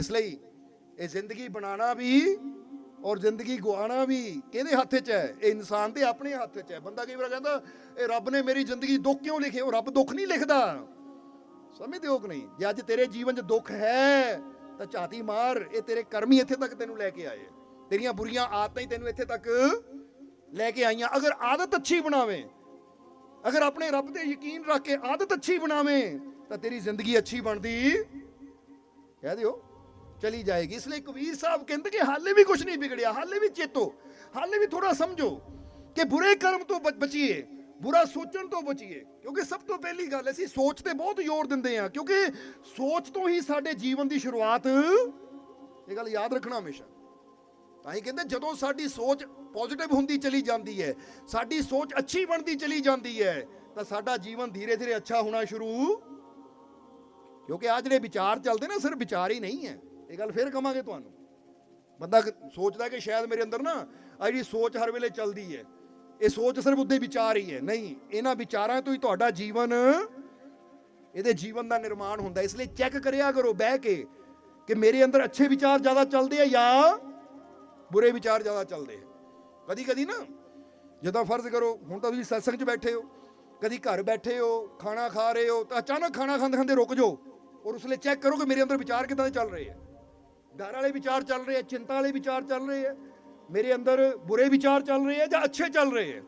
ਇਸ ਲਈ ਇਹ ਜ਼ਿੰਦਗੀ ਬਣਾਉਣਾ ਵੀ ਔਰ ਜ਼ਿੰਦਗੀ ਗਵਾਉਣਾ ਵੀ ਕਿਹਦੇ ਹੱਥ 'ਚ ਹੈ? ਇਹ ਇਨਸਾਨ ਦੇ ਆਪਣੇ ਹੱਥ 'ਚ ਹੈ। ਬੰਦਾ ਕਈ ਵਾਰ ਕਹਿੰਦਾ, ਇਹ ਰੱਬ ਨੇ ਮੇਰੀ ਜ਼ਿੰਦਗੀ ਦੁੱਖ ਕਿਉਂ ਲਿਖੇ? ਉਹ ਰੱਬ ਦੁੱਖ ਨਹੀਂ ਲਿਖਦਾ। ਸਮਝਦੇ ਹੋ ਕਿ ਨਹੀਂ? ਜੇ ਅੱਜ ਤੇਰੇ ਜੀਵਨ 'ਚ ਦੁੱਖ ਹੈ, ਤਾਂ ਝਾਤੀ ਮਾਰ, ਇਹ ਤੇਰੇ ਕਰਮ ਹੀ ਇੱਥੇ ਤੱਕ ਤੈਨੂੰ ਲੈ ਕੇ ਆਏ। ਤੇਰੀਆਂ ਬੁਰੀਆਂ ਆਦਤਾਂ ਹੀ ਤੈਨੂੰ ਇੱਥੇ ਤੱਕ ਲੈ ਕੇ ਆਈਆਂ। ਅਗਰ ਆਦਤ ਅੱਛੀ ਬਣਾਵੇਂ, ਅਗਰ ਆਪਣੇ ਰੱਬ ਤੇ ਯਕੀਨ ਰੱਖ ਕੇ ਆਦਤ ਅੱਛੀ ਬਣਾਵੇਂ, ਤਾਂ ਤੇਰੀ ਜ਼ਿੰਦਗੀ ਅੱਛੀ ਬਣਦੀ। ਕਹਿ ਦਿਓ। ਚਲੀ ਜਾਏਗੀ। ਇਸ ਲਈ ਕਬੀਰ ਸਾਹਿਬ ਕਹਿੰਦੇ ਕਿ ਹਾਲੇ ਵੀ ਕੁਝ ਨਹੀਂ ਵਿਗੜਿਆ, ਹਾਲੇ ਵੀ ਚੇਤੋ, ਹਾਲੇ ਵੀ ਥੋੜਾ ਸਮਝੋ ਕਿ ਬੁਰੇ ਕਰਮ ਤੋਂ ਬਚ- ਬਚੀਏ, ਬੁਰਾ ਸੋਚਣ ਤੋਂ ਬਚੀਏ, ਕਿਉਂਕਿ ਸਭ ਤੋਂ ਪਹਿਲੀ ਗੱਲ ਅਸੀਂ ਸੋਚ ਤੇ ਬਹੁਤ ਜ਼ੋਰ ਦਿੰਦੇ ਹਾਂ, ਕਿਉਂਕਿ ਸੋਚ ਤੋਂ ਹੀ ਸਾਡੇ ਜੀਵਨ ਦੀ ਸ਼ੁਰੂਆਤ, ਇਹ ਗੱਲ ਯਾਦ ਰੱਖਣਾ ਹਮੇਸ਼ਾ। ਤਾਂ ਹੀ ਕਹਿੰਦੇ, ਜਦੋਂ ਸਾਡੀ ਸੋਚ ਪੋਜ਼ਿਟਿਵ ਹੁੰਦੀ ਚਲੀ ਜਾਂਦੀ ਹੈ, ਸਾਡੀ ਸੋਚ ਅੱਛੀ ਬਣਦੀ ਚਲੀ ਜਾਂਦੀ ਹੈ, ਤਾਂ ਸਾਡਾ ਜੀਵਨ ਧੀਰੇ ਧੀਰੇ ਅੱਛਾ ਹੋਣਾ ਸ਼ੁਰੂ, ਕਿਉਂਕਿ ਆ ਜਿਹੜੇ ਵਿਚਾਰ ਚੱਲਦੇ ਨਾ, ਸਿਰਫ ਵਿਚਾਰ ਹੀ ਨਹੀਂ ਹੈ। ਇਹ ਗੱਲ ਫੇਰ ਕਵਾਂਗੇ ਤੁਹਾਨੂੰ। ਬੰਦਾ ਸੋਚਦਾ ਕਿ ਸ਼ਾਇਦ ਮੇਰੇ ਅੰਦਰ ਨਾ ਆ ਜਿਹੜੀ ਸੋਚ ਹਰ ਵੇਲੇ ਚੱਲਦੀ ਹੈ, ਇਹ ਸੋਚ ਸਿਰਫ ਉਹਦੇ ਵਿਚਾਰ ਹੀ ਹੈ। ਨਹੀਂ, ਇਹਨਾਂ ਵਿਚਾਰਾਂ ਤੋਂ ਹੀ ਤੁਹਾਡਾ ਜੀਵਨ, ਇਹਦੇ ਜੀਵਨ ਦਾ ਨਿਰਮਾਣ ਹੁੰਦਾ। ਇਸ ਲਈ ਚੈੱਕ ਕਰਿਆ ਕਰੋ ਬਹਿ ਕੇ ਕਿ ਮੇਰੇ ਅੰਦਰ ਅੱਛੇ ਵਿਚਾਰ ਜ਼ਿਆਦਾ ਚੱਲਦੇ ਆ ਜਾਂ ਬੁਰੇ ਵਿਚਾਰ ਜ਼ਿਆਦਾ ਚੱਲਦੇ ਆ। ਕਦੀ ਕਦੀ ਨਾ ਜਦੋਂ ਫਰਜ਼ ਕਰੋ, ਹੁਣ ਤਾਂ ਤੁਸੀਂ ਸਤਸੰਗ 'ਚ ਬੈਠੇ ਹੋ, ਕਦੀ ਘਰ ਬੈਠੇ ਹੋ, ਖਾਣਾ ਖਾ ਰਹੇ ਹੋ, ਤਾਂ ਅਚਾਨਕ ਖਾਣਾ ਖਾਂਦੇ ਖਾਂਦੇ ਰੁਕ ਜਾਓ ਔਰ ਉਸ ਲਈ ਚੈੱਕ ਕਰੋ ਕਿ ਮੇਰੇ ਅੰਦਰ ਵਿਚਾਰ ਕਿਦਾਂ ਦੇ ਚੱਲ ਰਹੇ ਆ। ਡਰ ਵਾਲੇ ਵਿਚਾਰ ਚੱਲ ਰਹੇ ਆ, ਚਿੰਤਾ ਵਾਲੇ ਵਿਚਾਰ ਚੱਲ ਰਹੇ ਆ, ਮੇਰੇ ਅੰਦਰ ਬੁਰੇ ਵਿਚਾਰ ਚੱਲ ਰਹੇ ਆ ਜਾਂ ਅੱਛੇ ਚੱਲ ਰਹੇ ਆ।